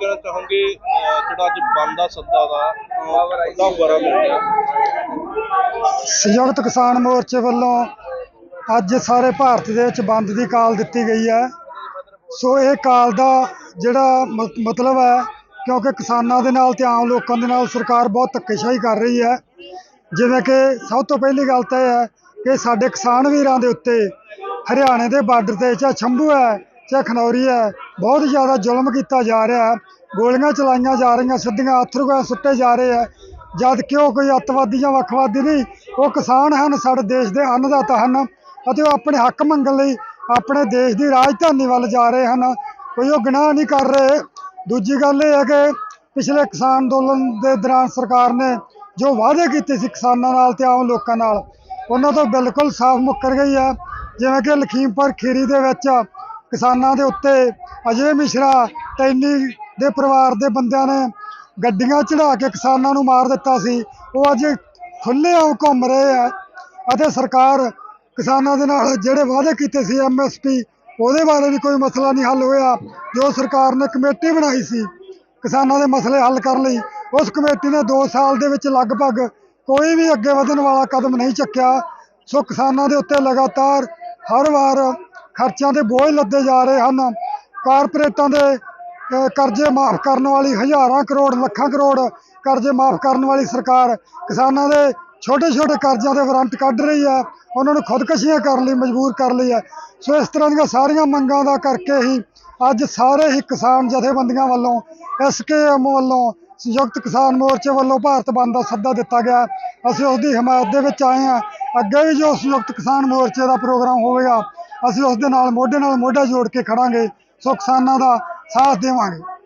ਕਹਿਣਾ ਚਾਹੋਗੇ ਜਿਹੜਾ ਅੱਜ ਬੰਦ ਦਾ ਸੱਦਾ ਦਾ ਦਾ ਬਰਾ ਮਿਲ ਗਿਆ ਸੰਯੁਕਤ ਕਿਸਾਨ ਮੋਰਚੇ ਵੱਲੋਂ ਅੱਜ ਸਾਰੇ ਭਾਰਤ ਦੇ ਵਿੱਚ ਬੰਦ ਦੀ ਕਾਲ ਦਿੱਤੀ ਗਈ ਹੈ। ਸੋ ਇਹ ਕਾਲ ਦਾ ਜਿਹੜਾ ਮਤਲਬ ਹੈ, ਕਿਉਂਕਿ ਕਿਸਾਨਾਂ ਦੇ ਨਾਲ ਤੇ ਆਮ ਲੋਕਾਂ ਦੇ ਨਾਲ ਸਰਕਾਰ ਬਹੁਤ ਧੱਕੇਸ਼ਾਹੀ ਕਰ ਰਹੀ ਹੈ। ਜਿਵੇਂ ਕਿ ਸਭ ਤੋਂ ਪਹਿਲੀ ਗੱਲ ਤਾਂ ਇਹ ਹੈ ਕਿ ਸਾਡੇ ਕਿਸਾਨ ਵੀਰਾਂ ਦੇ ਉੱਤੇ ਹਰਿਆਣੇ ਦੇ ਬਾਰਡਰ ਤੇ ਜਾਂ ਸ਼ੰਭੂ ਹੈ ਚਾਹੇ ਖਨੌਰੀ ਹੈ। ਬਹੁਤ ਜ਼ਿਆਦਾ ਜ਼ੁਲਮ ਕੀਤਾ ਜਾ ਰਿਹਾ ਹੈ। ਗੋਲੀਆਂ ਚਲਾਈਆਂ ਜਾ ਰਹੀਆਂ, ਸਿੱਧੀਆਂ ਅਥਰੂ ਗੈਸ ਸੁੱਟੇ ਜਾ ਰਹੇ ਹੈ। ਜਦ ਕਿ ਉਹ ਕੋਈ ਅੱਤਵਾਦੀ ਜਾਂ ਵੱਖਵਾਦੀ ਨਹੀਂ, ਉਹ ਕਿਸਾਨ ਹਨ, ਸਾਡੇ ਦੇਸ਼ ਦੇ ਅੰਨਦਾਤਾ ਹਨ ਅਤੇ ਉਹ ਆਪਣੇ ਹੱਕ ਮੰਗਣ ਲਈ ਆਪਣੇ ਦੇਸ਼ ਦੀ ਰਾਜਧਾਨੀ ਵੱਲ ਜਾ ਰਹੇ ਹਨ। ਕੋਈ ਉਹ ਗੁਨਾਹ ਨਹੀਂ ਕਰ ਰਹੇ। ਦੂਜੀ ਗੱਲ ਇਹ ਹੈ ਕਿ ਪਿਛਲੇ ਕਿਸਾਨ ਅੰਦੋਲਨ ਦੇ ਦੌਰਾਨ ਸਰਕਾਰ ਨੇ ਜੋ ਵਾਅਦੇ ਕੀਤੇ ਸੀ ਕਿਸਾਨਾਂ ਨਾਲ ਤੇ ਆਮ ਲੋਕਾਂ ਨਾਲ, ਉਹਨਾਂ ਤੋਂ ਬਿਲਕੁਲ ਸਾਫ਼ ਮੁੱਕਰ ਗਈ ਹੈ। ਜਿਵੇਂ ਕਿ ਲਖੀਮਪੁਰ ਖੀਰੀ ਦੇ ਵਿੱਚ ਕਿਸਾਨਾਂ ਦੇ ਉੱਤੇ ਅਜੇ ਮਿਸ਼ਰਾ ਤੈਨੀ ਦੇ ਪਰਿਵਾਰ ਦੇ ਬੰਦਿਆਂ ਨੇ ਗੱਡੀਆਂ ਚੜਾ ਕੇ ਕਿਸਾਨਾਂ ਨੂੰ ਮਾਰ ਦਿੱਤਾ ਸੀ, ਉਹ ਅੱਜ ਖੁੱਲ੍ਹੇਆਮ ਘੁੰਮ ਰਹੇ ਆ ਅਤੇ ਸਰਕਾਰ ਕਿਸਾਨਾਂ ਦੇ ਨਾਲ ਜਿਹੜੇ ਵਾਅਦੇ ਕੀਤੇ ਸੀ ਐਮਐਸਪੀ ਉਹਦੇ ਬਾਰੇ ਵੀ ਕੋਈ ਮਸਲਾ ਨਹੀਂ ਹੱਲ ਹੋਇਆ, ਜੋ ਸਰਕਾਰ ਨੇ ਕਮੇਟੀ ਬਣਾਈ ਸੀ ਕਿਸਾਨਾਂ ਦੇ ਮਸਲੇ ਹੱਲ ਕਰਨ ਲਈ, ਉਸ ਕਮੇਟੀ ਨੇ 2 ਸਾਲ ਦੇ ਵਿੱਚ ਲਗਭਗ ਕੋਈ ਵੀ ਅੱਗੇ ਵਧਣ ਵਾਲਾ ਕਦਮ ਨਹੀਂ ਚੱਕਿਆ, ਸੋ ਕਿਸਾਨਾਂ ਦੇ ਉੱਤੇ ਲਗਾਤਾਰ ਹਰ ਵਾਰ ਖਰਚਿਆਂ ਦੇ ਬੋਝ ਲੱਦੇ ਜਾ ਰਹੇ ਹਨ। ਕਾਰਪੋਰੇਟਾਂ ਦੇ ਕਰਜ਼ੇ ਮਾਫ ਕਰਨ ਵਾਲੀ ਹਜ਼ਾਰਾਂ ਕਰੋੜ, ਲੱਖਾਂ ਕਰੋੜ ਕਰਜ਼ੇ ਮਾਫ ਕਰਨ ਵਾਲੀ ਸਰਕਾਰ ਕਿਸਾਨਾਂ ਦੇ ਛੋਟੇ ਛੋਟੇ ਕਰਜ਼ਿਆਂ ਦੇ ਵਾਰੰਟ ਕੱਢ ਰਹੀ ਹੈ। ਉਹਨਾਂ ਨੂੰ ਖੁਦਕਸ਼ੀਆਂ ਕਰਨ ਲਈ ਮਜਬੂਰ ਕਰ ਲਈ ਹੈ। ਸੋ ਇਸ ਤਰ੍ਹਾਂ ਦੀਆਂ ਸਾਰੀਆਂ ਮੰਗਾਂ ਦਾ ਕਰਕੇ ਹੀ ਅੱਜ ਸਾਰੇ ਹੀ ਕਿਸਾਨ ਜਥੇਬੰਦੀਆਂ ਵੱਲੋਂ ਐਸਕੇਐਮ ਵੱਲੋਂ ਸੰਯੁਕਤ ਕਿਸਾਨ ਮੋਰਚੇ ਵੱਲੋਂ ਭਾਰਤ ਬੰਦ ਦਾ ਸੱਦਾ ਦਿੱਤਾ ਗਿਆ। ਅਸੀਂ ਉਸ ਦੀ ਹਮਾਇਤ ਦੇ ਵਿੱਚ ਆਏ ਹਾਂ। ਅੱਗੇ ਵੀ ਜੋ ਸੰਯੁਕਤ ਕਿਸਾਨ ਮੋਰਚੇ ਦਾ ਪ੍ਰੋਗਰਾਮ ਹੋਵੇਗਾ ਅਸੀਂ ਉਸ ਦੇ ਨਾਲ ਮੋਢੇ ਨਾਲ ਮੋਢਾ ਜੋੜ ਕੇ ਖੜਾਂਗੇ ਸੋ ਕਿਸਾਨਾਂ ਦਾ ਸਾਥ ਦੇਵਾਂਗੇ।